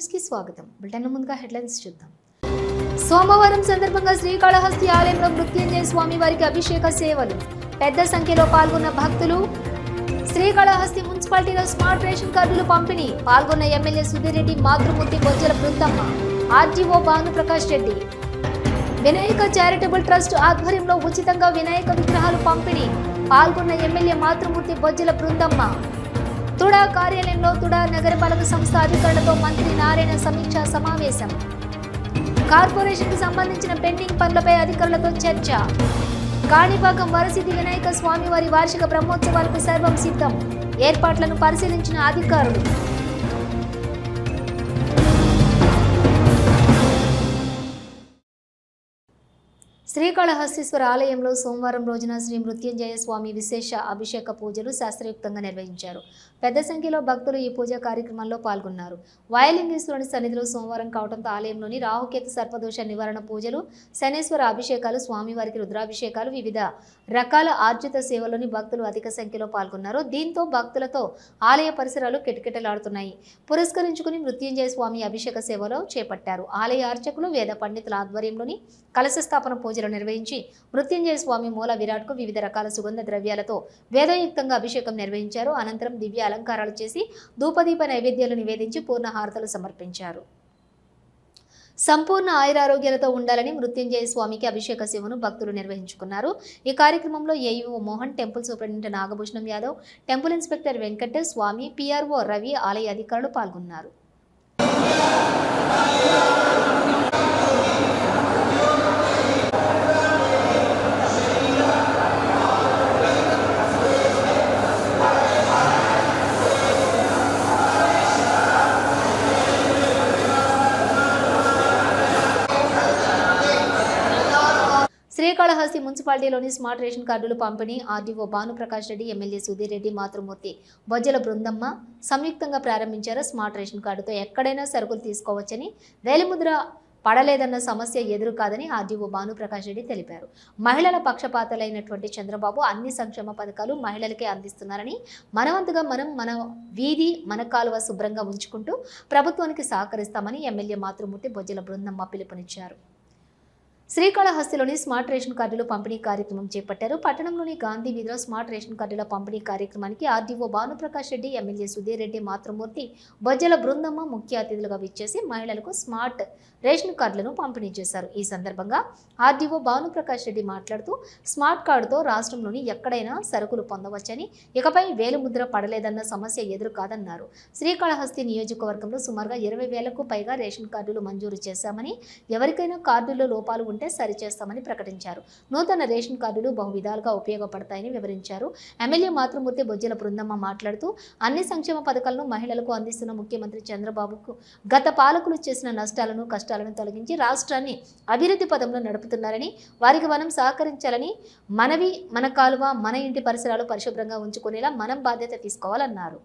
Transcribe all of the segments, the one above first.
న్యూస్కి స్వాగతం. బులెటిన్ ముందుగా హెడ్లైన్స్ చూద్దాం. సోమవారం సందర్భంగా శ్రీకాళహస్తి ఆలయంలో మృత్యుంజయ స్వామి వారికి అభిషేక సేవలు. పెద్ద సంఖ్యలో పాల్గొన్న భక్తులు శ్రీకాళహస్తి మున్సిపాలిటీలో స్మార్ట్ రేషన్ కార్డులు పంపిణీ. పాల్గొన్న ఎమ్మెల్యే సుధీరెడ్డి మాతృమూర్తి Bojjala Brindamma RDO Bhanuprakash Reddy. Vinayaka charitable trust ఆధ్వర్యంలో ఉచితంగా వినాయక విగ్రహాలు పంపిణీ. పాల్గొన్న ఎమ్మెల్యే మాతృమూర్తి బొజ్జల బృందమ్మ తుడా కార్యాలయంలో తుడా నగరపాలక సంస్థ అధికారులతో మంత్రి నారాయణ సమీక్షా సమావేశం. కార్పొరేషన్కు సంబంధించిన పెండింగ్ పనులపై అధికారులతో చర్చ. కాణిపాకం వరసిద్ధి వినాయక స్వామివారి వార్షిక బ్రహ్మోత్సవాలకు సర్వం సిద్ధం. ఏర్పాట్లను పరిశీలించిన అధికారులు. శ్రీకాళహస్తీశ్వర ఆలయంలో సోమవారం రోజున శ్రీ మృత్యుంజయ స్వామి విశేష అభిషేక పూజలు శాస్త్రయుక్తంగా నిర్వహించారు. పెద్ద సంఖ్యలో భక్తులు ఈ పూజా కార్యక్రమంలో పాల్గొన్నారు. వాయలింగేశ్వరుని సన్నిధిలో సోమవారం కావడంతో ఆలయంలోని రాహుకేతు సర్పదోష నివారణ పూజలు శనేశ్వర అభిషేకాలు స్వామివారికి రుద్రాభిషేకాలు వివిధ రకాల ఆర్జిత సేవలోని భక్తులు అధిక సంఖ్యలో పాల్గొన్నారు. దీంతో భక్తులతో ఆలయ పరిసరాలు కిటకిటలాడుతున్నాయి. పురస్కరించుకుని మృత్యుంజయ స్వామి అభిషేక సేవలో చేపట్టారు. ఆలయ అర్చకులు వేద పండితుల ఆధ్వర్యంలోని కలశ స్థాపన పూజలు నిర్వహించి మృత్యుంజయ స్వామి మూల విరాట్కు వివిధ రకాల సుగంధ ద్రవ్యాలతో వేదయుక్తంగా అభిషేకం నిర్వహించారు. అనంతరం దివ్య అలంకారాలు చేసి ధూపదీప నైవేద్యాలు నివేదించి పూర్ణహారతలు సమర్పించారు. సంపూర్ణ ఆయురారోగ్యాలతో ఉండాలని మృత్యుంజయ స్వామికి అభిషేక సేవను భక్తులు నిర్వహించుకున్నారు. ఈ కార్యక్రమంలో AEO Mohan temple superintendent Nagabhushanam Yadav temple inspector Venkata Swamy PRO Ravi ఆలయ అధికారులు పాల్గొన్నారు. శ్రీకాళహస్తి మున్సిపాలిటీలోని స్మార్ట్ రేషన్ కార్డులు పంపిణీ ఆర్డీఓ భానుప్రకాష్ రెడ్డి ఎమ్మెల్యే సుధీర్ రెడ్డి మాతృమూర్తి బొజ్జల బృందమ్మ సంయుక్తంగా ప్రారంభించారు స్మార్ట్ రేషన్ కార్డుతో ఎక్కడైనా సరుకులు తీసుకోవచ్చని వేలిముద్ర పడలేదన్న సమస్య ఎదురు కాదని ఆర్డీఓ భానుప్రకాష్ రెడ్డి తెలిపారు. మహిళల పక్షపాతలైనటువంటి చంద్రబాబు అన్ని సంక్షేమ పథకాలు మహిళలకే అందిస్తున్నారని మనవంతుగా మనం మన వీధి మన కాలువ శుభ్రంగా ఉంచుకుంటూ ప్రభుత్వానికి సహకరిస్తామని ఎమ్మెల్యే మాతృమూర్తి బొజ్జల బృందమ్మ పిలుపునిచ్చారు. శ్రీకాళహస్తిలోని స్మార్ట్ రేషన్ కార్డులు పంపిణీ కార్యక్రమం చేపట్టారు. పట్టణంలోని గాంధీ వీధిలో స్మార్ట్ రేషన్ కార్డుల పంపిణీ కార్యక్రమానికి ఆర్డీఓ భానుప్రకాష్ రెడ్డి ఎమ్మెల్యే సుధీర్ రెడ్డి మాతృమూర్తి బొజ్జల బృందమ్మ ముఖ్య అతిథులుగా విచ్చేసి మహిళలకు స్మార్ట్ రేషన్ కార్డులను పంపిణీ చేశారు. ఈ సందర్భంగా ఆర్డీఓ భానుప్రకాష్ రెడ్డి మాట్లాడుతూ స్మార్ట్ కార్డుతో రాష్ట్రంలోని ఎక్కడైనా సరుకులు పొందవచ్చని ఇకపై వేలుముద్ర పడలేదన్న సమస్య ఎదురు కాదన్నారు. శ్రీకాళహస్తి నియోజకవర్గంలో సుమారుగా ఇరవై వేలకు పైగా రేషన్ కార్డులు మంజూరు చేశామని ఎవరికైనా కార్డుల్లో లోపాలు ఉంటే సరిచేస్తామని ప్రకటించారు. నూతన రేషన్ కార్డులు బహు విధాలుగా ఉపయోగపడతాయని వివరించారు. ఎమ్మెల్యే మాతృమూర్తి బొజ్జల బృందమ్మ మాట్లాడుతూ అన్ని సంక్షేమ పథకాలను మహిళలకు అందిస్తున్న ముఖ్యమంత్రి చంద్రబాబుకు గత పాలకులు చేసిన నష్టాలను కష్టాలను తొలగించి రాష్ట్రాన్ని అభివృద్ధి పదంలో నడుపుతున్నారని వారికి మనం సహకరించాలని మనవి మన కాలువ మన ఇంటి పరిసరాలు పరిశుభ్రంగా ఉంచుకునేలా మనం బాధ్యత తీసుకోవాలన్నారు.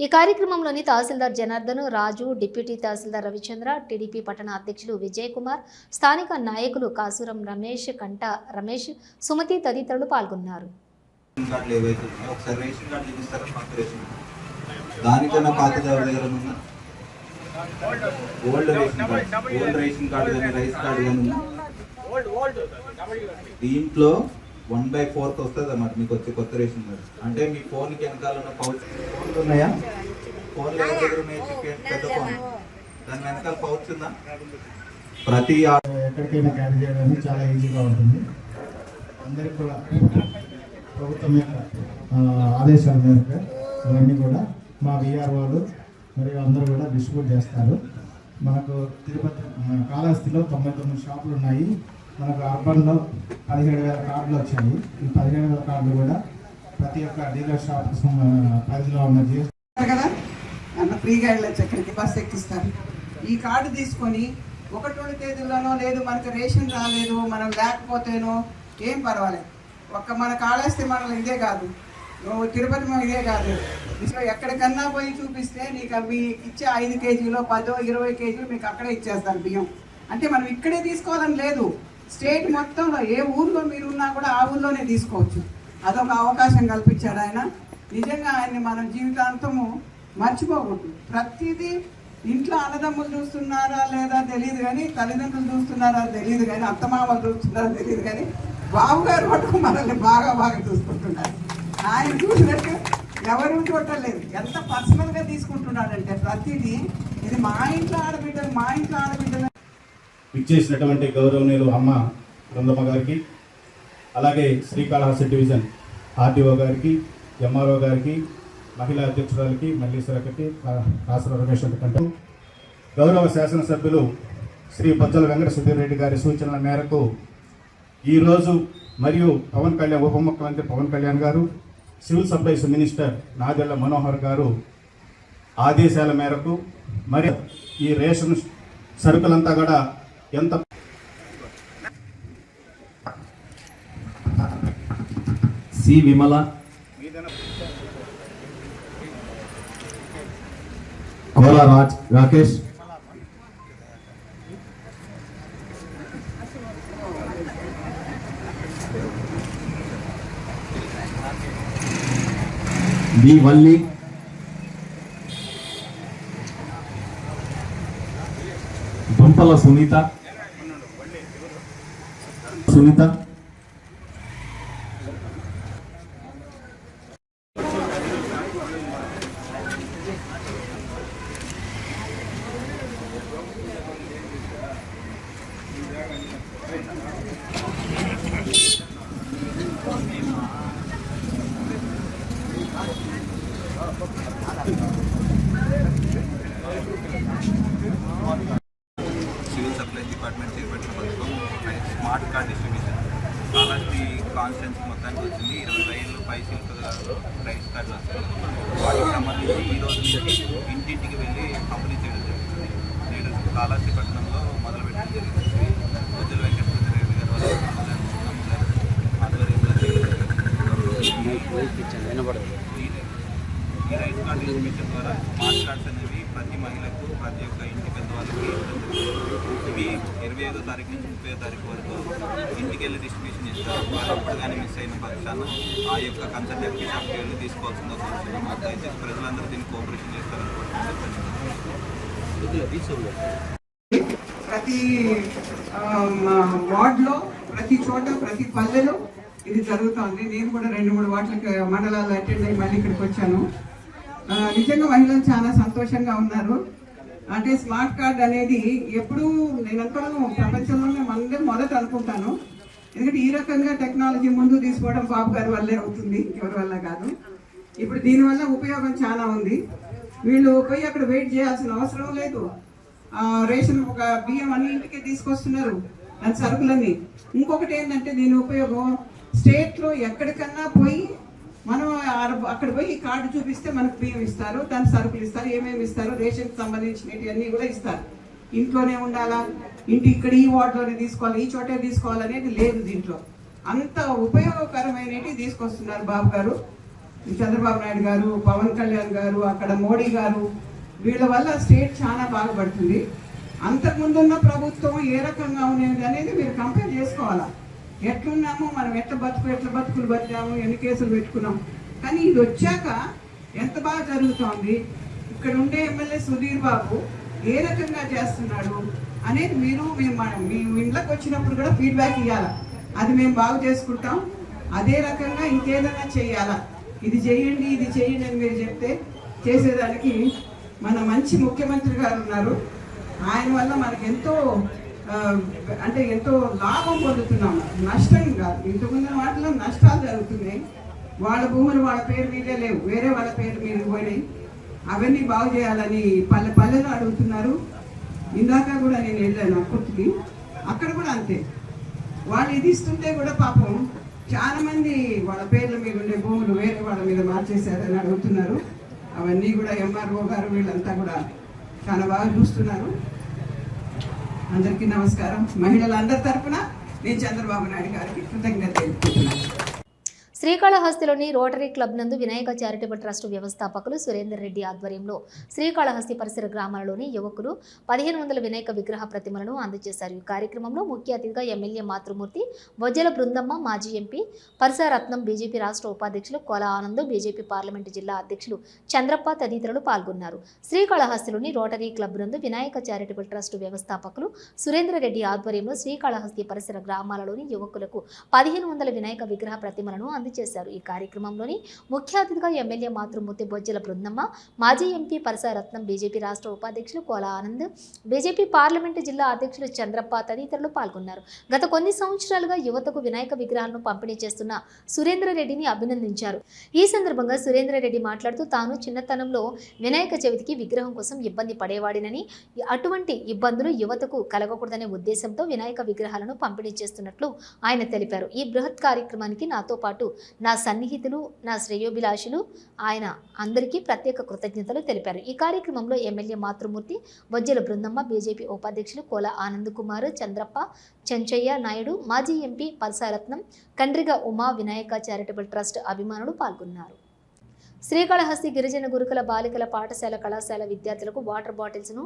ఈ కార్యక్రమంలోని తహసీల్దార్ జనార్దన్ రాజు డిప్యూటీ తహసీల్దార్ రవిచంద్ర టీడీపీ పట్టణ అధ్యక్షులు విజయ్ కుమార్ స్థానిక నాయకులు కాసురం రమేష్ కంట రమేష్ సుమతి తదితరులు పాల్గొన్నారు. దానికన్నా దగ్గర old ration card. Old ration card కానీ రైస్ కార్డు కానీ దీంట్లో వన్ బై ఫోర్త్ వస్తుంది అన్నమాట మీకు వచ్చే కొత్త రేషన్ కార్డు అంటే మీ ఫోన్కి వెనకాల ఉన్న పౌచ్ ఫోన్లు ఉన్నాయా? ఫోన్లు ఎవరి దగ్గర ఉన్నాయి పెద్ద ఫోన్ దాని వెనకాల పౌచ్ ఉందా? ప్రతి ఎక్కడికైనా క్యారీ చేయడానికి చాలా ఈజీగా ఉంటుంది. అందరికి కూడా ప్రభుత్వం యొక్క ఆ, ఆదేశాల మేరకు ఇవన్నీ కూడా మా విఆర్ వాళ్ళు మరియు అందరూ కూడా డిస్ట్రిబ్యూట్ చేస్తారు. మనకు తిరుపతి కాళహస్తిలో తొంభై తొమ్మిది షాపులు ఉన్నాయి. మనకు అర్బన్లో పదిహేడు వేల కార్డులు వచ్చాయి. ఈ పదిహేడు వేల కార్డులు కూడా ప్రతి ఒక్క డీలర్ షాప్ పరిధిలో ఉన్న కదా? అన్న ఫ్రీగా వెళ్ళొచ్చు అక్కడికి బస్ ఎక్కిస్తారు. ఈ కార్డు తీసుకొని ఒకటి రెండు తేదీల్లోనో లేదు మనకు రేషన్ రాలేదు మనం లేకపోతేనో ఏం పర్వాలేదు. ఒక్క మన కాళేస్తే మనం ఇదే కాదు. నువ్వు తిరుపతి మనం ఇదే కాదు. ఎక్కడికన్నా పోయి చూపిస్తే నీకు అవి ఇచ్చే ఐదు కేజీలో పదో ఇరవై కేజీలు మీకు అక్కడే ఇచ్చేస్తారు బియ్యం. అంటే మనం ఇక్కడే తీసుకోవాలని లేదు. స్టేట్ మొత్తంలో ఏ ఊర్లో మీరు ఉన్నా కూడా ఆ ఊర్లోనే తీసుకోవచ్చు. అదొక అవకాశం కల్పించాడు ఆయన. నిజంగా ఆయన్ని మనం జీవితాంతము మర్చిపోకూడదు. ప్రతిదీ ఇంట్లో అన్నదమ్ములు చూస్తున్నారా లేదా తెలియదు కానీ తల్లిదండ్రులు చూస్తున్నారా తెలియదు కానీ అత్తమామలు చూస్తున్నారా తెలియదు కానీ బాబు గారు మటుకు మనల్ని బాగా బాగా చూసుకుంటున్నారు. ఆయన చూసినట్టు ఎవరు చూడలేదు ఎంత పర్సనల్గా తీసుకుంటున్నాడంటే ప్రతిదీ ఇది మా ఇంట్లో ఆడబిడ్డలు మా ఇంట్లో ఆడబిడ్డలు ఇచ్చేసినటువంటి గౌరవనీయులు అమ్మ బృందమ్మ గారికి అలాగే శ్రీకాళహస్తి డివిజన్ ఆర్డీఓ గారికి ఎంఆర్ఓ గారికి మహిళా అధ్యక్షురాలకి మల్లీశ్వరకి రాష్ట్ర రమేష్ కంటే గౌరవ శాసనసభ్యులు శ్రీ బొజ్జల వెంకట సుధీర్ రెడ్డి గారి సూచనల మేరకు ఈరోజు మరియు పవన్ కళ్యాణ్ ఉప ముఖ్యమంత్రి పవన్ కళ్యాణ్ గారు civil supplies minister Nadella Manohar గారు ఆదేశాల మేరకు మరి ఈ రేషన్ సరుకులంతా కూడా ఎంత C Vimala Kola Raj Rakesh B Valli Dumpala Sunitha Sunitha civil supply department చేపట్టిన పథకం smart card distribution Kalahasti constituency మొత్తానికి వచ్చింది ఇరవై వేలు పైసలు ప్రైస్ కార్డులు వస్తాయి వాటికి సంబంధించి ఈ రోజు నుంచి ఇంటింటికి వెళ్ళి పంపిణీ చేయడం జరుగుతుంది కాళహస్తిపట్నంలో కాలాస్టి పట్టణంలో మొదలుపెట్టడం జరిగింది బొజ్జల వెంకటేశ్వర రెడ్డి గారు ఆధ్వర్యంలో ఈ- రైతు కార్డు కార్డ్ ద్వారా స్మార్ట్ కార్డ్స్ అనేవి ప్రతి మహిళకు ప్రతి ఒక్క ఇంటి పెద్దవాళ్ళకి ఇవ్వడం ఇవి ఇరవై ఐదో తారీఖు నుంచి ముప్పై తారీఖు వరకు ఇంటికి వెళ్ళి డిస్ట్రిబ్యూషన్ చేస్తారు వాళ్ళు ఎప్పుడు కానీ మిస్ అయిన పక్షాన ఆ యొక్క కన్సల్టెంట్ షాప్కి వెళ్ళి తీసుకోవాల్సిందో కోరుతున్నాం ప్రతి మా- వార్డులో ప్రతి చోట ప్రతి పల్లెలో ఇది జరుగుతోంది. నేను కూడా రెండు మూడు వాటికి మండలాలు అటెండ్ అయ్యి మళ్ళీ ఇక్కడికి వచ్చాను. నిజంగా మహిళలు చాలా సంతోషంగా ఉన్నారు. అంటే స్మార్ట్ కార్డ్ అనేది ఎప్పుడూ నేను అనుకోవడం ప్రపంచంలోనే మనదే మొదట అనుకుంటాను. ఎందుకంటే ఈ రకంగా టెక్నాలజీ ముందు తీసుకోవడం బాబు గారి వల్లే అవుతుంది ఎవరి వల్ల కాదు. ఇప్పుడు దీనివల్ల ఉపయోగం చాలా ఉంది. వీళ్ళు పోయి అక్కడ వెయిట్ చేయాల్సిన అవసరం లేదు. రేషన్ ఒక బియ్యం అన్నింటికే తీసుకొస్తున్నారు. అని సరుకులన్నీ. ఇంకొకటి ఏంటంటే దీని ఉపయోగం స్టేట్లో ఎక్కడికన్నా పోయి మనం అక్కడ పోయి ఈ కార్డు చూపిస్తే మనకు బియ్యం ఇస్తారు దాని సరుకులు ఇస్తారు ఏమేమి ఇస్తారు రేషన్కి సంబంధించినవి అన్నీ కూడా ఇస్తారు. ఇంట్లోనే ఉండాలా? ఇంటి ఇక్కడ ఈ వార్డులోనే తీసుకోవాలి ఈ చోటే తీసుకోవాలనేది లేదు దీంట్లో. అంత ఉపయోగకరమైనవి తీసుకొస్తున్నారు బాబు గారు. చంద్రబాబు నాయుడు గారు పవన్ కళ్యాణ్ గారు అక్కడ మోడీ గారు వీళ్ళ వల్ల స్టేట్ చాలా బాగుపడుతుంది. అంతకుముందున్న ప్రభుత్వం ఏ రకంగా ఉండేది అనేది మీరు కంపేర్ చేసుకోవాలా? ఎట్లున్నామో? మనం ఎట్ల బతుకు ఎట్లా బతుకులు బతికాము? ఎన్ని కేసులు పెట్టుకున్నాం? కానీ ఇది వచ్చాక ఎంత బాగా జరుగుతోంది? ఇక్కడ ఉండే ఎమ్మెల్యే సుధీర్ బాబు ఏ రకంగా చేస్తున్నాడు అనేది మీరు మేము మీ ఇంట్లోకి వచ్చినప్పుడు కూడా ఫీడ్బ్యాక్ ఇవ్వాలా అది మేము బాగు చేసుకుంటాం. అదే రకంగా ఇంకేదైనా చేయాలా? ఇది చేయండి ఇది చేయండి అని మీరు చెప్తే చేసేదానికి మన మంచి ముఖ్యమంత్రి గారు ఉన్నారు. ఆయన వల్ల మనకు ఎంతో అంటే ఎంతో లాభం పొందుతున్నాము నష్టం కాదు. ఇంతకుముందు వాటిలో నష్టాలు జరుగుతున్నాయి. వాళ్ళ భూములు వాళ్ళ పేరు మీదే లేవు. వేరే వాళ్ళ పేరు మీద పోయినాయి. అవన్నీ బాగు చేయాలని పల్లె పల్లెలు అడుగుతున్నారు. ఇందాక కూడా నేను వెళ్ళాను అక్కడికి అక్కడ కూడా అంతే. వాళ్ళు ఇది ఇస్తుంటే కూడా పాపం చాలా మంది వాళ్ళ పేర్ల మీద ఉండే భూములు వేరే వాళ్ళ మీద మార్చేశారని అడుగుతున్నారు. అవన్నీ కూడా ఎంఆర్ఓ గారు వీళ్ళంతా కూడా చాలా బాగా చూస్తున్నారు. అందరికీ నమస్కారం. మహిళలందరి తరఫున నేను చంద్రబాబు నాయుడు గారికి కృతజ్ఞత తెలుపుతున్నాను. శ్రీకాళహస్తిలోని రోటరీ క్లబ్ నందు వినాయక చారిటబుల్ ట్రస్ట్ వ్యవస్థాపకులు సురేందర్ రెడ్డి ఆధ్వర్యంలో శ్రీకాళహస్తి పరిసర గ్రామాలలోని యువకులు పదిహేను వందల వినాయక విగ్రహ ప్రతిమలను అందజేశారు. ఈ కార్యక్రమంలో ముఖ్య అతిథిగా ఎమ్మెల్యే మాతృమూర్తి బొజ్జల బృందమ్మ మాజీ ఎంపీ పరిసరత్నం బీజేపీ రాష్ట్ర ఉపాధ్యక్షులు కోల ఆనంద్ బీజేపీ పార్లమెంటు జిల్లా అధ్యక్షులు చంద్రప్ప తదితరులు పాల్గొన్నారు. శ్రీకాళహస్తిలోని రోటరీ క్లబ్ నందు వినాయక చారిటబుల్ ట్రస్ట్ వ్యవస్థాపకులు సురేంద్రరెడ్డి ఆధ్వర్యంలో శ్రీకాళహస్తి పరిసర గ్రామాలలోని యువకులకు పదిహేను వందల వినాయక విగ్రహ ప్రతిమలను చేశారు. ఈ కార్యక్రమంలోని ముఖ్య అతిథిగా ఎమ్మెల్యే మాతృమూర్తి బొజ్జల బృందమ్మ మాజీ ఎంపీ పరసారత్నం బీజేపీ రాష్ట్ర ఉపాధ్యక్షులు కోల ఆనంద్ బీజేపీ పార్లమెంటు జిల్లా అధ్యక్షులు చంద్రప్ప తదితరులు పాల్గొన్నారు. గత కొన్ని సంవత్సరాలుగా యువతకు వినాయక విగ్రహాలను పంపిణీ చేస్తున్న సురేంద్రరెడ్డిని అభినందించారు. ఈ సందర్భంగా సురేంద్రరెడ్డి మాట్లాడుతూ తాను చిన్నతనంలో వినాయక చవితికి విగ్రహం కోసం ఇబ్బంది పడేవాడినని అటువంటి ఇబ్బందులు యువతకు కలగకూడదనే ఉద్దేశంతో వినాయక విగ్రహాలను పంపిణీ చేస్తున్నట్లు ఆయన తెలిపారు. ఈ బృహత్ కార్యక్రమానికి నాతో పాటు నా సన్నిహితులు నా శ్రేయోభిలాషులు ఆయన అందరికీ ప్రత్యేక కృతజ్ఞతలు తెలిపారు. ఈ కార్యక్రమంలో ఎమ్మెల్యే మాతృమూర్తి వజ్జల బృందమ్మ బీజేపీ ఉపాధ్యక్షులు కోల ఆనంద్ కుమార్ చంద్రప్ప చెంచయ్య నాయుడు మాజీ MP Palsaratnam Kandriga Uma Vinayaka charitable trust అభిమానులు పాల్గొన్నారు. శ్రీకాళహస్తి గిరిజన గురుకుల బాలికల పాఠశాల కళాశాల విద్యార్థులకు వాటర్ బాటిల్స్ను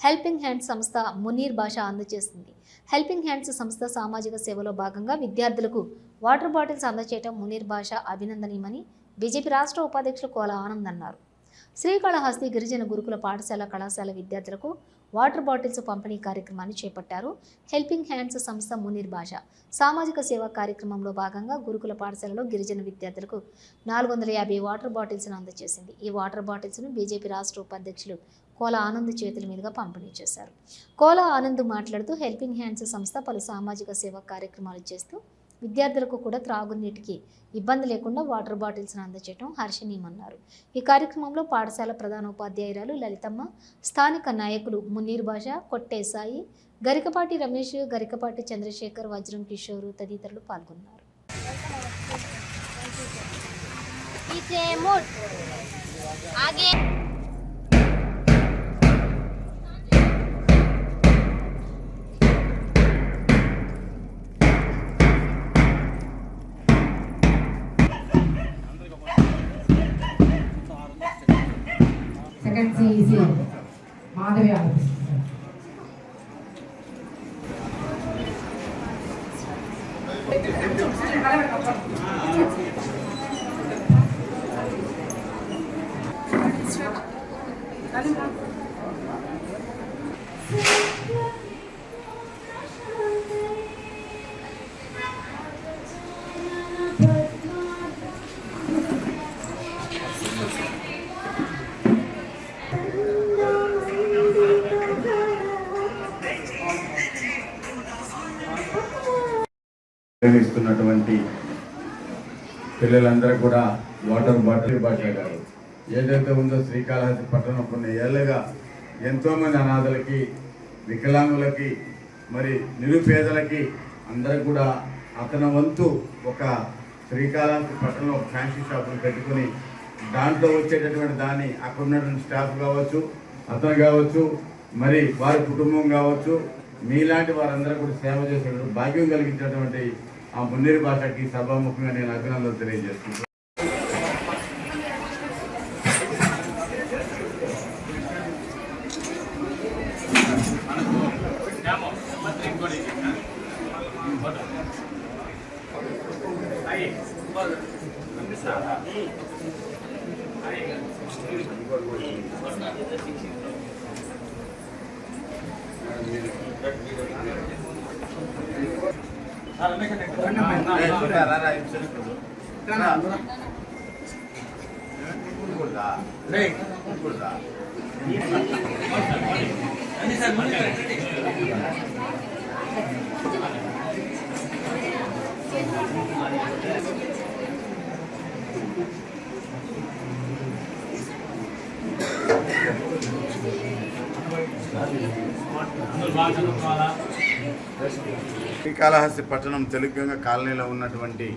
హెల్పింగ్ హ్యాండ్స్ సంస్థ మునీర్ భాష అందజేస్తుంది హెల్పింగ్ హ్యాండ్స్ సంస్థ సామాజిక సేవలో భాగంగా విద్యార్థులకు వాటర్ బాటిల్స్ అందజేయడం మునీర్ భాష అభినందనీయమని బీజేపీ రాష్ట్ర ఉపాధ్యక్షులు కోల ఆనంద్ అన్నారు. శ్రీకాళహస్తి గిరిజన గురుకుల పాఠశాల కళాశాల విద్యార్థులకు వాటర్ బాటిల్స్ పంపిణీ కార్యక్రమాన్ని చేపట్టారు. హెల్పింగ్ హ్యాండ్స్ సంస్థ మునీర్ భాష సామాజిక సేవా కార్యక్రమంలో భాగంగా గురుకుల పాఠశాలలో గిరిజన విద్యార్థులకు నాలుగు వందల యాభై వాటర్ బాటిల్స్ను అందజేసింది. ఈ వాటర్ బాటిల్స్ను బీజేపీ రాష్ట్ర ఉపాధ్యక్షులు కోల ఆనంద్ చేతుల మీదుగా పంపిణీ చేశారు. కోల ఆనంద్ మాట్లాడుతూ హెల్పింగ్ హ్యాండ్స్ సంస్థ పలు సామాజిక సేవా కార్యక్రమాలు చేస్తూ విద్యార్థులకు కూడా త్రాగునీటికి ఇబ్బంది లేకుండా వాటర్ బాటిల్స్ను అందజేయడం హర్షణీయమన్నారు. ఈ కార్యక్రమంలో పాఠశాల ప్రధాన ఉపాధ్యాయురాలు లలితమ్మ స్థానిక నాయకులు మునీర్ బాషా కొట్టేసాయి గరికపాటి రమేష్ గరికపాటి చంద్రశేఖర్ వజ్రం కిషోర్ తదితరులు పాల్గొన్నారు. ఆగే. సెకండ్ సిఈసి మాధవి ఆఫీస్ నిర్వహిస్తున్నటువంటి పిల్లలందరూ కూడా వాటర్ బాటిల్ భాష గారు. ఏదైతే ఉందో శ్రీకాళహస్తి పట్టణం కొన్ని ఏళ్ళగా ఎంతోమంది అనాథలకి వికలాంగులకి మరి నిరుపేదలకి అందరూ కూడా అతని వంతు ఒక శ్రీకాళహస్తి పట్టణంలో ఒక ఫ్యాన్సీ షాపును పెట్టుకుని దాంట్లో వచ్చేటటువంటి దాన్ని అక్కడ ఉన్నటువంటి స్టాఫ్ కావచ్చు అతను కావచ్చు మరి వారి కుటుంబం కావచ్చు మీలాంటి వారందరూ కూడా సేవ చేసేటువంటి భాగ్యం కలిగించేటువంటి ఆ మున్నేరు భాషకి సభాముఖంగా నేను అభినందనలు తెలియజేస్తున్నాను. శ్రీకాళహస్తి పట్టణం తెలుగుగంగ కాలనీలో ఉన్నటువంటి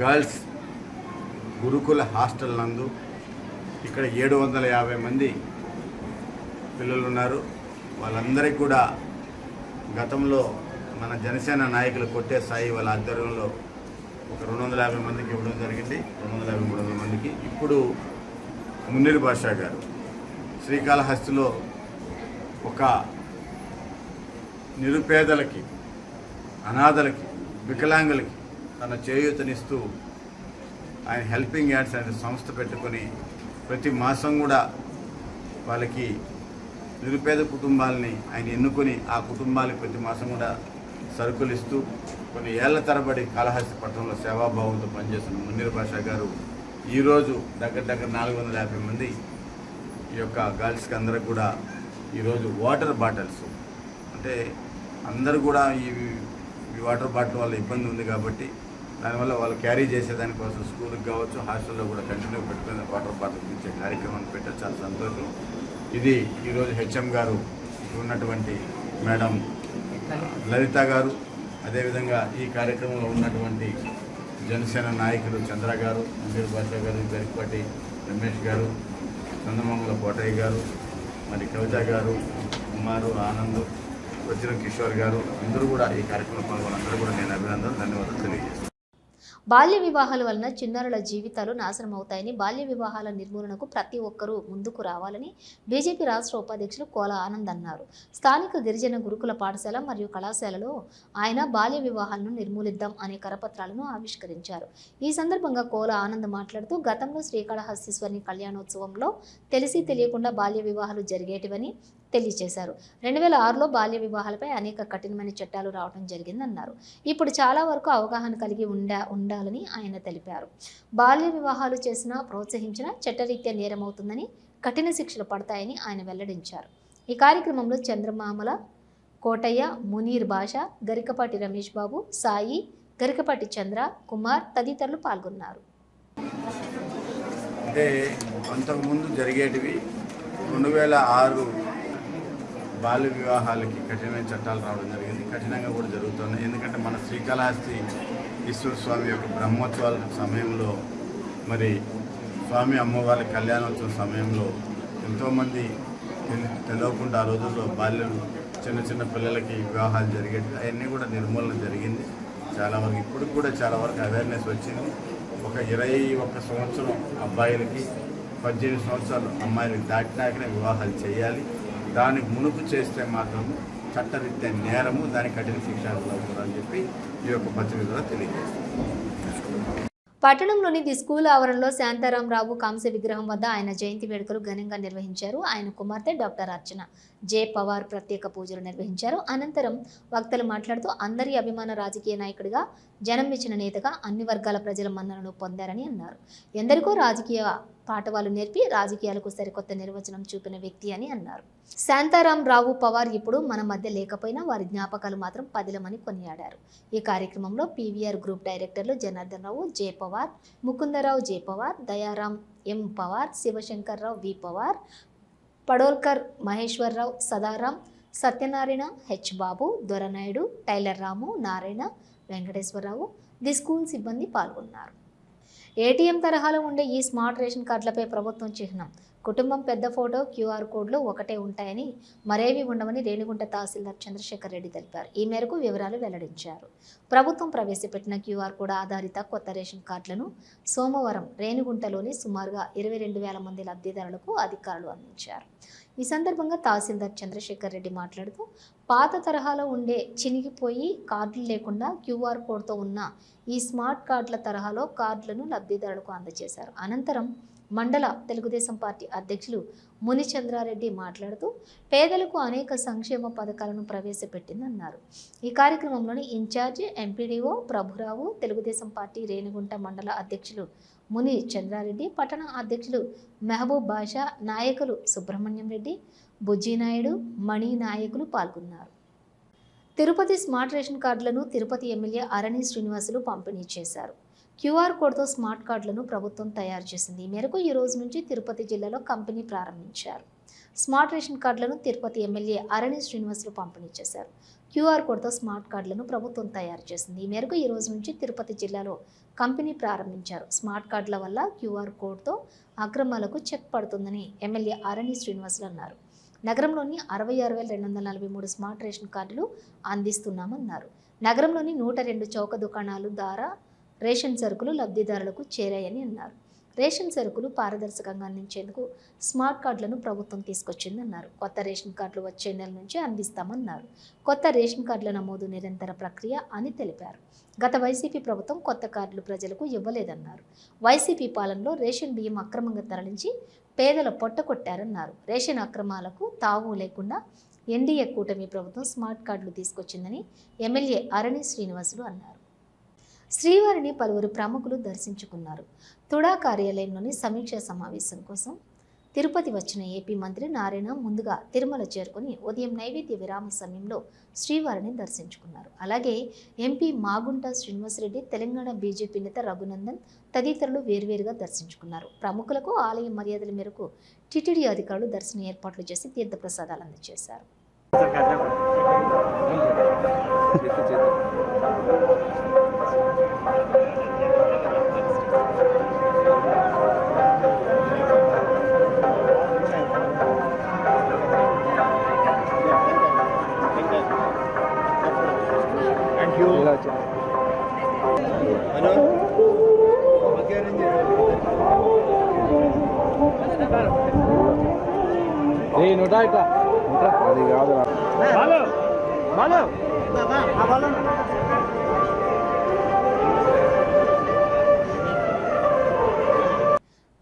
గర్ల్స్ గురుకుల హాస్టల్ నందు ఇక్కడ ఏడు వందల యాభై మంది పిల్లలు ఉన్నారు. వాళ్ళందరికీ కూడా గతంలో మన జనసేన నాయకులు కొట్టే సాయి వాళ్ళ ఆధ్వర్యంలో ఒక రెండు వందల యాభై మందికి ఇవ్వడం జరిగింది. రెండు వందల యాభై మూడు వందల మందికి. ఇప్పుడు మున్నీరు బాషా గారు శ్రీకాళహస్తిలో ఒక నిరుపేదలకి అనాథలకి వికలాంగులకి తన చేయూతనిస్తూ ఆయన హెల్పింగ్ హ్యాండ్స్ అనే సంస్థ పెట్టుకొని ప్రతి మాసం కూడా వాళ్ళకి నిరుపేద కుటుంబాలని ఆయన ఎన్నుకొని ఆ కుటుంబాలకు ప్రతి మాసం కూడా సరుకులు ఇస్తూ కొన్ని ఏళ్ళ తరబడి కాళహస్తి పట్టణంలో సేవాభావంతో పనిచేస్తున్న మున్నీర్ భాషా గారు ఈరోజు దగ్గర దగ్గర నాలుగు వందల యాభై మంది ఈ యొక్క గర్ల్స్కి అందరికి కూడా ఈరోజు వాటర్ బాటిల్స్. అంటే అందరూ కూడా ఈ వాటర్ బాటిల్ వల్ల ఇబ్బంది ఉంది కాబట్టి దానివల్ల వాళ్ళు క్యారీ చేసేదానికోసం స్కూల్కి కావచ్చు హాస్టల్లో కూడా కంటిన్యూ పెట్టుకుని వాటర్ బాటిల్ ఇచ్చే కార్యక్రమాన్ని పెట్టారు. చాలా సంతోషం. ఇది ఈరోజు హెచ్ఎం గారు ఉన్నటువంటి మేడం లలిత గారు. అదేవిధంగా ఈ కార్యక్రమంలో ఉన్నటువంటి జనసేన నాయకులు చంద్ర గారు అంబీర్ బాషా గారు గరికపాటి రమేష్ గారు చందమంగళ కోటయ్య గారు మరి కవిత గారు కుమారు ఆనంద్ వజ్రం కిషోర్ గారు అందరూ కూడా ఈ కార్యక్రమంలో పాల్గొన్న అందరూ కూడా నేను అభినందనలు ధన్యవాదాలు తెలియజేస్తాను బాల్య వివాహాల వలన చిన్నారుల జీవితాలు నాశనం అవుతాయని బాల్య వివాహాల నిర్మూలనకు ప్రతి ఒక్కరూ ముందుకు రావాలని బీజేపీ రాష్ట్ర ఉపాధ్యక్షులు కోల ఆనంద్ అన్నారు. స్థానిక గిరిజన గురుకుల పాఠశాల మరియు కళాశాలలో ఆయన బాల్య వివాహాలను నిర్మూలిద్దాం అనే కరపత్రాలను ఆవిష్కరించారు. ఈ సందర్భంగా కోల ఆనంద్ మాట్లాడుతూ గతంలో శ్రీకాళహస్తీశ్వరిని కళ్యాణోత్సవంలో తెలిసి తెలియకుండా బాల్య వివాహాలు జరిగేటివని తెలియజేశారు. రెండు వేల ఆరులో బాల్య వివాహాలపై అనేక కఠినమైన చట్టాలు రావడం జరిగిందన్నారు. ఇప్పుడు చాలా వరకు అవగాహన కలిగి ఉండా ఉండాలని ఆయన తెలిపారు. బాల్య వివాహాలు చేసినా ప్రోత్సహించినా చట్టరీత్యా నేరమవుతుందని కఠిన శిక్షలు పడతాయని ఆయన వెల్లడించారు. ఈ కార్యక్రమంలో చంద్రమామల కోటయ్య మునీర్ భాష గరికపాటి రమేష్ బాబు సాయి గరికపాటి చంద్ర కుమార్ తదితరులు పాల్గొన్నారు. అంటే అంతకుముందు జరిగేటివి రెండు వేల ఆరు బాల్య వివాహాలకి కఠినమైన చట్టాలు రావడం జరిగింది. కఠినంగా కూడా జరుగుతున్నాయి. ఎందుకంటే మన శ్రీకాళహస్తి ఈశ్వర స్వామి యొక్క బ్రహ్మోత్సవాల సమయంలో మరి స్వామి అమ్మవారి కళ్యాణోత్సవం సమయంలో ఎంతోమంది తెలియకుండా ఆ రోజుల్లో బాల్యం చిన్న చిన్న పిల్లలకి వివాహాలు జరిగేవి అవన్నీ కూడా నిర్మూలన జరిగింది. చాలా వరకు ఇప్పుడు కూడా చాలా వరకు అవేర్నెస్ వచ్చింది. ఒక ఇరవై ఒక్క సంవత్సరం అబ్బాయిలకి పద్దెనిమిది సంవత్సరాలు అమ్మాయిలకి దాటినాకనే వివాహాలు చేయాలి. దానికి మునుపు చేస్తే మాత్రము చట్టరీత్యా నేరము దానికి కఠిన శిక్ష అని చెప్పి ఈ యొక్క పత్రిక ద్వారా పట్టణంలోని ది స్కూల్ ఆవరణలో శాంతారామరావు కాంస్య విగ్రహం వద్ద ఆయన జయంతి వేడుకలు ఘనంగా నిర్వహించారు. ఆయన కుమార్తె డాక్టర్ అర్చన జే పవార్ ప్రత్యేక పూజలు నిర్వహించారు. అనంతరం వక్తలు మాట్లాడుతూ అందరి అభిమాన రాజకీయ నాయకుడిగా జనం ఇచ్చిన నేతగా అన్ని వర్గాల ప్రజల మన్ననను పొందారని అన్నారు. ఎందరికో రాజకీయ పాఠవాలు నేర్పి రాజకీయాలకు సరికొత్త నిర్వచనం చూపిన వ్యక్తి అని అన్నారు. శాంతారాం రావు పవార్ ఇప్పుడు మన మధ్య లేకపోయినా వారి జ్ఞాపకాలు మాత్రం పదిలమని కొనియాడారు. ఈ కార్యక్రమంలో పీవీఆర్ గ్రూప్ డైరెక్టర్లు Janardhan Rao J Pawar Mukundarao J Pawar Dayaram M Pawar Shivashankar Rao V Pawar Padolkar Maheshwararao Sadaram Satyanarayana H Babu Doranaidu tailor Ramu Narayana Venkateswararao the school సిబ్బంది పాల్గొన్నారు. ఏటీఎం తరహాలో ఉండే ఈ స్మార్ట్ రేషన్ కార్డులపై ప్రభుత్వం చిహ్నం. కుటుంబం పెద్ద ఫోటో క్యూఆర్ కోడ్లు ఒకటే ఉంటాయని మరేవి ఉండవని రేణిగుంట తహసీల్దార్ చంద్రశేఖర్ రెడ్డి తెలిపారు. ఈ మేరకు వివరాలు వెల్లడించారు. ప్రభుత్వం ప్రవేశపెట్టిన క్యూఆర్ కోడ్ ఆధారిత కొత్త రేషన్ కార్డులను సోమవారం రేణిగుంటలోని సుమారుగా ఇరవై రెండు వేల మంది లబ్ధిదారులకు అధికారులు అందించారు. ఈ సందర్భంగా తహసీల్దార్ చంద్రశేఖర్ రెడ్డి మాట్లాడుతూ పాత తరహాలో ఉండే చినిగిపోయి కార్డులు లేకుండా క్యూఆర్ కోడ్తో ఉన్న ఈ స్మార్ట్ కార్డుల తరహాలో కార్డులను లబ్ధిదారులకు అందజేశారు. అనంతరం మండల తెలుగుదేశం పార్టీ అధ్యక్షులు మునిచంద్రారెడ్డి మాట్లాడుతూ పేదలకు అనేక సంక్షేమ పథకాలను ప్రవేశపెట్టిందన్నారు. ఈ కార్యక్రమంలోని incharge MPDO Prabhu Rao Telugu Desam Party Renigunta మండల అధ్యక్షులు ముని చంద్రారెడ్డి పట్టణ అధ్యక్షులు మెహబూబ్ బాషా నాయకులు సుబ్రహ్మణ్యం రెడ్డి బుజ్జినాయుడు మణి నాయకులు పాల్గొన్నారు. తిరుపతి స్మార్ట్ రేషన్ కార్డులను తిరుపతి ఎమ్మెల్యే అరణి శ్రీనివాసులు పంపిణీ చేశారు. క్యూఆర్ కోడ్తో స్మార్ట్ కార్డులను ప్రభుత్వం తయారు చేసింది. ఈ మేరకు ఈ రోజు నుంచి తిరుపతి జిల్లాలో కంపెనీ ప్రారంభించారు. స్మార్ట్ రేషన్ కార్డులను తిరుపతి ఎమ్మెల్యే అరణి శ్రీనివాసులు పంపిణీ చేశారు. క్యూఆర్ కోడ్తో స్మార్ట్ కార్డులను ప్రభుత్వం తయారు చేసింది. ఈ మేరకు ఈ రోజు నుంచి తిరుపతి జిల్లాలో కంపెనీ ప్రారంభించారు. స్మార్ట్ కార్డుల వల్ల క్యూఆర్ కోడ్తో అక్రమాలకు చెక్ పడుతుందని ఎమ్మెల్యే ఆరణి శ్రీనివాసులు అన్నారు. నగరంలోని అరవై ఆరు వేల రెండు వందల నలభై మూడు స్మార్ట్ రేషన్ కార్డులు అందిస్తున్నామన్నారు. నగరంలోని నూట రెండు చౌక దుకాణాలు ద్వారా రేషన్ సరుకులు లబ్ధిదారులకు చేరాయని అన్నారు. రేషన్ సరుకులు పారదర్శకంగా అందించేందుకు స్మార్ట్ కార్డులను ప్రభుత్వం తీసుకొచ్చిందన్నారు. కొత్త రేషన్ కార్డులు వచ్చే నెల నుంచి అందిస్తామన్నారు. కొత్త రేషన్ కార్డుల నమోదు నిరంతర ప్రక్రియ అని తెలిపారు. గత వైసీపీ ప్రభుత్వం కొత్త కార్డులు ప్రజలకు ఇవ్వలేదన్నారు. వైసీపీ పాలనలో రేషన్ బియ్యం అక్రమంగా తరలించి పేదల పొట్ట కొట్టారన్నారు. రేషన్ అక్రమాలకు తావు లేకుండా ఎన్డీఏ కూటమి ప్రభుత్వం స్మార్ట్ కార్డులు తీసుకొచ్చిందని ఎమ్మెల్యే అరణి శ్రీనివాసులు అన్నారు. శ్రీవారిని పలువురు ప్రముఖులు దర్శించుకున్నారు. తుడా కార్యాలయంలోని సమీక్షా సమావేశం కోసం తిరుపతి వచ్చిన ఏపీ మంత్రి నారాయణ ముందుగా తిరుమల చేరుకుని ఉదయం నైవేద్య విరామ సమయంలో శ్రీవారిని దర్శించుకున్నారు. అలాగే ఎంపీ మాగుంట శ్రీనివాసరెడ్డి తెలంగాణ బీజేపీ నేత రఘునందన్ తదితరులు వేర్వేరుగా దర్శించుకున్నారు. ప్రముఖులకు ఆలయ మర్యాదల మేరకు టిటిడి అధికారులు దర్శన ఏర్పాట్లు చేసి తీర్థప్రసాదాలు అందజేశారు.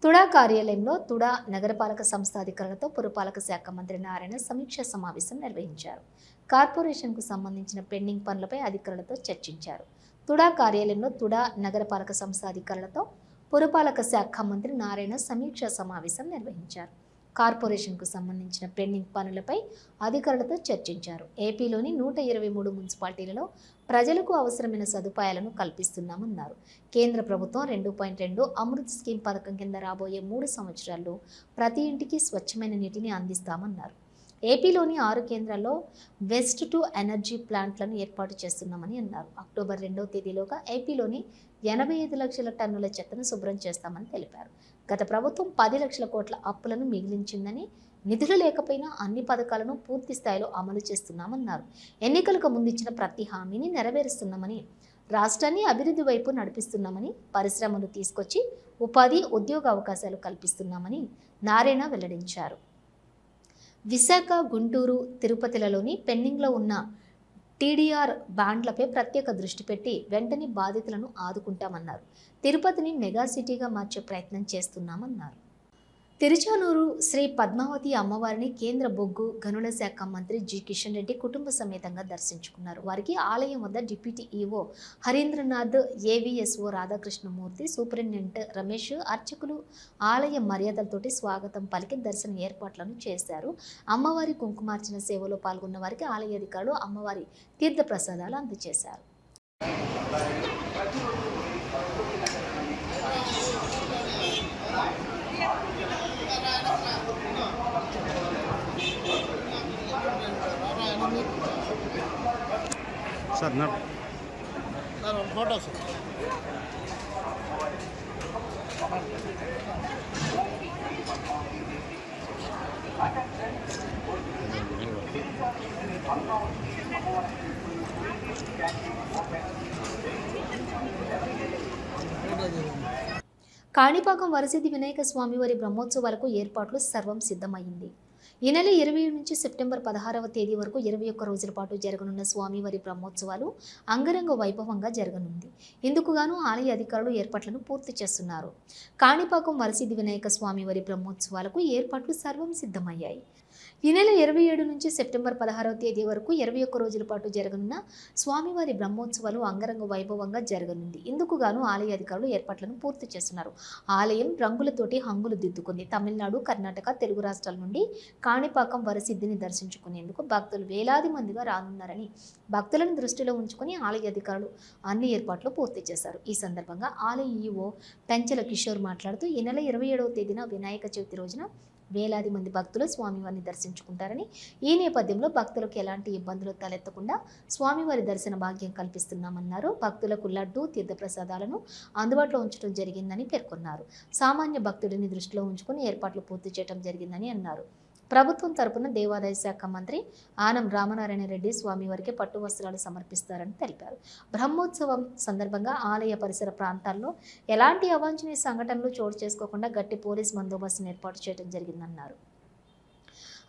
తుడా కార్యాలయంలో తుడా నగరపాలక సంస్థ అధికారులతో పురపాలక శాఖ మంత్రి నారాయణ సమీక్షా సమావేశం నిర్వహించారు. కార్పొరేషన్కు సంబంధించిన పెండింగ్ పనులపై అధికారులతో చర్చించారు. తుడా కార్యాలయంలో తుడా నగరపాలక సంస్థ అధికారులతో పురపాలక శాఖ మంత్రి నారాయణ సమీక్షా సమావేశం నిర్వహించారు. కార్పొరేషన్కు సంబంధించిన పెండింగ్ పనులపై అధికారులతో చర్చించారు. ఏపీలోని నూట ఇరవై మూడు మున్సిపాలిటీలలో ప్రజలకు అవసరమైన సదుపాయాలను కల్పిస్తున్నామన్నారు. కేంద్ర ప్రభుత్వం రెండు పాయింట్ రెండు అమృత్ స్కీమ్ పథకం కింద రాబోయే మూడు సంవత్సరాల్లో ప్రతి ఇంటికి స్వచ్ఛమైన నీటిని అందిస్తామన్నారు. ఏపీలోని ఆరు కేంద్రాల్లో వెస్ట్ టు ఎనర్జీ ప్లాంట్లను ఏర్పాటు చేస్తున్నామని అన్నారు. అక్టోబర్ రెండవ తేదీలోగా ఏపీలోని ఎనభై ఐదు లక్షల టన్నుల చెత్తను శుభ్రం చేస్తామని తెలిపారు. గత ప్రభుత్వం పది లక్షల కోట్ల అప్పులను మిగిలించిందని నిధులు లేకపోయినా అన్ని పథకాలను పూర్తి స్థాయిలో అమలు చేస్తున్నామన్నారు. ఎన్నికలకు ముందిచ్చిన ప్రతి హామీని నెరవేరుస్తున్నామని రాష్ట్రాన్ని అభివృద్ధి వైపు నడిపిస్తున్నామని పరిశ్రమలు తీసుకొచ్చి ఉపాధి ఉద్యోగ అవకాశాలు కల్పిస్తున్నామని నారాయణ వెల్లడించారు. విశాఖ గుంటూరు తిరుపతిలలోని పెండింగ్లో ఉన్న టీడీఆర్ బాండ్లపై ప్రత్యేక దృష్టి పెట్టి వెంటనే బాధితులను ఆదుకుంటామన్నారు. తిరుపతిని మెగా సిటీగా మార్చే ప్రయత్నం చేస్తున్నామన్నారు. తిరుచానూరు శ్రీ పద్మావతి అమ్మవారిని కేంద్ర బొగ్గు గనుల శాఖ మంత్రి జి కిషన్ రెడ్డి కుటుంబ సమేతంగా దర్శించుకున్నారు. వారికి ఆలయం వద్ద deputy EO Harindranath AVSO Radhakrishnamurthy superintendent Ramesh అర్చకులు ఆలయ మర్యాదలతోటి స్వాగతం పలికి దర్శన ఏర్పాట్లను చేశారు. అమ్మవారి కుంకుమార్చన సేవలో పాల్గొన్న వారికి ఆలయ అధికారులు అమ్మవారి తీర్థ ప్రసాదాలు అందజేశారు. కాణిపాకం వరసిద్ధి వినాయక స్వామి వారి బ్రహ్మోత్సవాలకు ఏర్పాట్లు సర్వం సిద్ధమైంది ఈ నెల ఇరవై నుంచి సెప్టెంబర్ పదహారవ తేదీ వరకు ఇరవై ఒక్క రోజుల పాటు జరగనున్న స్వామివారి బ్రహ్మోత్సవాలు అంగరంగ వైభవంగా జరగనుంది. ఇందుకుగాను ఆలయ అధికారులు ఏర్పాట్లను పూర్తి చేస్తున్నారు. కాణిపాకం వరసిద్ధి వినాయక స్వామివారి బ్రహ్మోత్సవాలకు ఏర్పాట్లు సర్వం సిద్ధమయ్యాయి. ఈ నెల ఇరవై ఏడు నుంచి సెప్టెంబర్ పదహారవ తేదీ వరకు ఇరవై ఒక్క రోజుల పాటు జరగనున్న స్వామివారి బ్రహ్మోత్సవాలు అంగరంగ వైభవంగా జరగనుంది. ఇందుకుగాను ఆలయ అధికారులు ఏర్పాట్లను పూర్తి చేస్తున్నారు. ఆలయం రంగులతోటి హంగులు దిద్దుకుంది. తమిళనాడు కర్ణాటక తెలుగు రాష్ట్రాల నుండి కాణిపాకం వరసిద్ధిని దర్శించుకునేందుకు భక్తులు వేలాది మందిగా రానున్నారని భక్తులను దృష్టిలో ఉంచుకొని ఆలయ అధికారులు అన్ని ఏర్పాట్లు పూర్తి చేశారు. ఈ సందర్భంగా ఆలయ ఈఓ పెంచల కిషోర్ మాట్లాడుతూ ఈ నెల ఇరవై ఏడవ తేదీన వినాయక చవితి రోజున వేలాది మంది భక్తులు స్వామివారిని దర్శించుకుంటారని ఈ నేపథ్యంలో భక్తులకు ఎలాంటి ఇబ్బందులు తలెత్తకుండా స్వామివారి దర్శన భాగ్యం కల్పిస్తున్నామన్నారు. భక్తులకు లడ్డు తీర్థప్రసాదాలను అందుబాటులో ఉంచడం జరిగిందని పేర్కొన్నారు. సామాన్య భక్తుడిని దృష్టిలో ఉంచుకుని ఏర్పాట్లు పూర్తి చేయడం జరిగిందని అన్నారు. ప్రభుత్వం తరపున దేవాదాయ శాఖ మంత్రి ఆనం రామనారాయణ రెడ్డి స్వామివారికి పట్టు వస్త్రాలు సమర్పిస్తారని తెలిపారు. బ్రహ్మోత్సవం సందర్భంగా ఆలయ పరిసర ప్రాంతాల్లో ఎలాంటి అవాంఛనీయ సంఘటనలు చోటు చేసుకోకుండా గట్టి పోలీస్ బందోబస్తును ఏర్పాటు చేయడం జరిగిందన్నారు.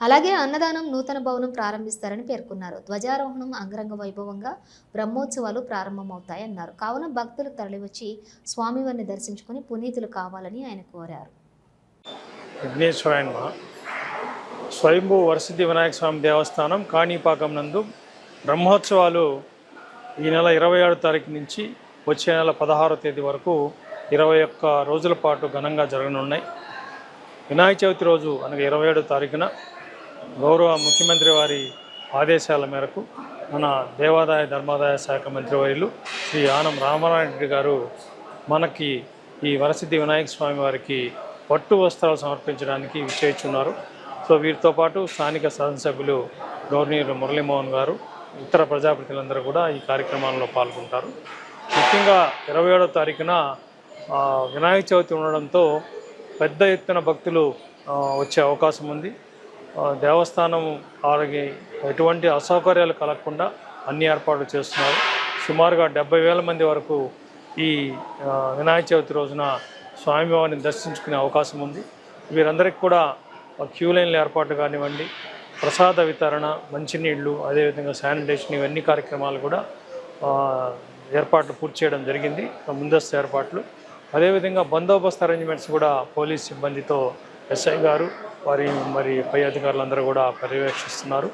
అలాగే అన్నదానం నూతన భవనం ప్రారంభిస్తారని పేర్కొన్నారు. ధ్వజారోహణం అంగరంగ వైభవంగా బ్రహ్మోత్సవాలు ప్రారంభమవుతాయన్నారు. కావున భక్తులు తరలివచ్చి స్వామివారిని దర్శించుకుని పునీతులు కావాలని ఆయన కోరారు. స్వయంభూ వరసిద్ధి వినాయక స్వామి దేవస్థానం కాణిపాకం నందు బ్రహ్మోత్సవాలు ఈ నెల ఇరవై ఏడు తారీఖు నుంచి వచ్చే నెల పదహారో తేదీ వరకు ఇరవై ఒక్క రోజుల పాటు ఘనంగా జరగనున్నాయి. వినాయక చవితి రోజు అనగా ఇరవై ఏడో తారీఖున గౌరవ ముఖ్యమంత్రి వారి ఆదేశాల మేరకు మన దేవాదాయ ధర్మాదాయ శాఖ మంత్రివర్యులు శ్రీ ఆనం రామారాయణ రెడ్డి గారు మనకి ఈ వరసిద్ధి వినాయక స్వామి వారికి పట్టు వస్త్రాలు సమర్పించడానికి విచ్చేస్తున్నారు. సో వీరితో పాటు స్థానిక శాసనసభ్యులు గవర్నర్ మురళీమోహన్ గారు ఇతర ప్రజాప్రతినిధులందరూ కూడా ఈ కార్యక్రమాల్లో పాల్గొంటారు. ముఖ్యంగా ఇరవై ఏడో తారీఖున వినాయక చవితి ఉండడంతో పెద్ద ఎత్తున భక్తులు వచ్చే అవకాశం ఉంది. దేవస్థానం వారికి ఎటువంటి అసౌకర్యాలు కలగకుండా అన్ని ఏర్పాట్లు చేస్తున్నారు. సుమారుగా డెబ్బై వేల మంది వరకు ఈ వినాయక చవితి రోజున స్వామివారిని దర్శించుకునే అవకాశం ఉంది. వీరందరికీ కూడా క్యూ లైన్ల ఏర్పాటు కానివ్వండి ప్రసాద వితరణ మంచినీళ్ళు అదేవిధంగా శానిటేషన్ ఇవన్నీ కార్యక్రమాలు కూడా ఏర్పాట్లు పూర్తి చేయడం జరిగింది. ముందస్తు ఏర్పాట్లు. అదేవిధంగా బందోబస్తు అరేంజ్మెంట్స్ కూడా పోలీస్ సిబ్బందితో ఎస్ఐ గారు వారి మరి పై అధికారులందరూ కూడా పర్యవేక్షిస్తున్నారు.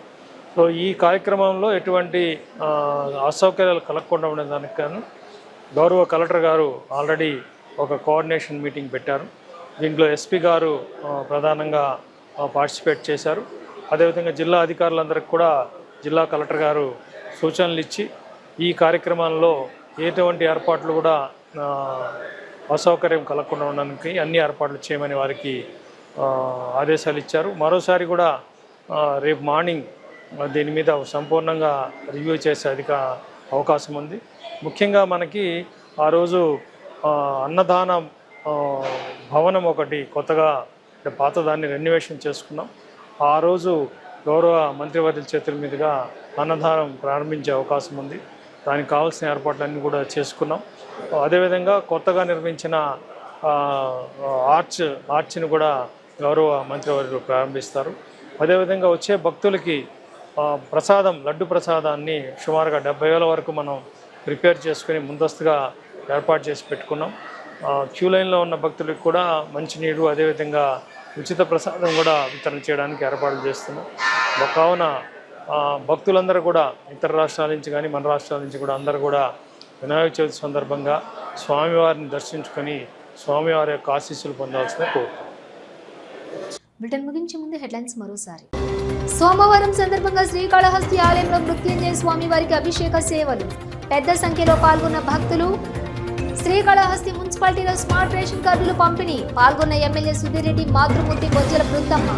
సో ఈ కార్యక్రమంలో ఎటువంటి అసౌకర్యాలు కలగకుండా ఉండడానికి గాను గౌరవ కలెక్టర్ గారు ఆల్రెడీ ఒక కోఆర్డినేషన్ మీటింగ్ పెట్టారు. దీంట్లో ఎస్పీ గారు ప్రధానంగా పార్టిసిపేట్ చేశారు. అదేవిధంగా జిల్లా అధికారులందరికీ కూడా జిల్లా కలెక్టర్ గారు సూచనలు ఇచ్చి ఈ కార్యక్రమంలో ఎటువంటి ఏర్పాట్లు కూడా అసౌకర్యం కలగకుండా ఉండడానికి అన్ని ఏర్పాట్లు చేయమని వారికి ఆదేశాలు ఇచ్చారు. మరోసారి కూడా రేపు మార్నింగ్ దీని మీద సంపూర్ణంగా రివ్యూ చేసే అధిక అవకాశం ఉంది. ముఖ్యంగా మనకి ఆ రోజు అన్నదాన భవనం ఒకటి కొత్తగా అంటే పాతదాన్ని రెన్యువేషన్ చేసుకున్నాం. ఆ రోజు గౌరవ మంత్రివర్యుల చేతుల మీదుగా అన్నదానం ప్రారంభించే అవకాశం ఉంది. దానికి కావాల్సిన ఏర్పాట్లన్నీ కూడా చేసుకున్నాం. అదేవిధంగా కొత్తగా నిర్మించిన ఆర్చ్ ఆర్చ్ని కూడా గౌరవ మంత్రివర్యులు ప్రారంభిస్తారు. అదేవిధంగా వచ్చే భక్తులకి ప్రసాదం లడ్డు ప్రసాదాన్ని సుమారుగా డెబ్బై వేల వరకు మనం ప్రిపేర్ చేసుకుని ముందస్తుగా ఏర్పాటు చేసి పెట్టుకున్నాం. క్యూ లైన్లో ఉన్న భక్తులకు కూడా మంచినీరు అదేవిధంగా ఉచిత ప్రసాదం కూడా వితరణ చేయడానికి ఏర్పాట్లు చేస్తున్నాం. కావున భక్తులందరూ కూడా ఇతర రాష్ట్రాల నుంచి కానీ మన రాష్ట్రాల నుంచి కూడా అందరూ కూడా వినాయక చవితి సందర్భంగా స్వామివారిని దర్శించుకొని స్వామివారి యొక్క ఆశీస్సులు పొందాల్సిన కోరుతున్నాం. బ్రిటన్ ముగించే ముందు హెడ్లైన్స్ మరోసారి. సోమవారం సందర్భంగా శ్రీకాళహస్తి ఆలయంలో మృత్యుంజయ స్వామివారికి అభిషేక సేవలు. పెద్ద సంఖ్యలో పాల్గొన్న భక్తులు శ్రీకాళహస్తి మున్సిపాలిటీలో స్మార్ట్ రేషన్ కార్డులు పంపిణీ. పాల్గొన్న ఎమ్మెల్యే సుధీర్ రెడ్డి మాతృమూర్తి Bojjala Brindamma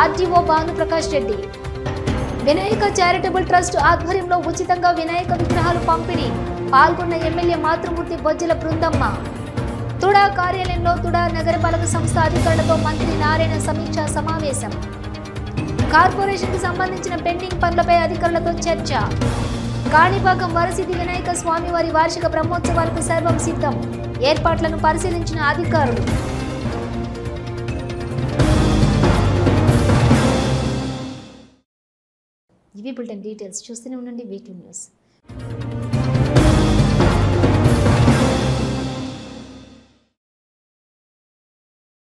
RDO Bhanuprakash Reddy. Vinayaka charitable trust ఆధ్వర్యంలో ఉచితంగా వినాయక విగ్రహాలు పంపిణీ. పాల్గొన్న ఎమ్మెల్యే మాతృమూర్తి బొజ్జల బృందమ్మ. తుడా కార్యాలయంలో తుడా నగరపాలక సంస్థ అధికారులతో మంత్రి నారాయణ సమీక్షా సమావేశం. కార్పొరేషన్కు సంబంధించిన పెండింగ్ పనులపై అధికారులతో చర్చ. కాణిపాకం వరసిద్ధి వినాయక స్వామివారి వార్షిక బ్రహ్మోత్సవాలకు సర్వం సిద్ధం. ఏర్పాట్లను పరిశీలించిన అధికారులు. ఇవి బులెటిన్ డీటెయిల్స్. చూస్తూనే ఉండండి వీక్లీ న్యూస్.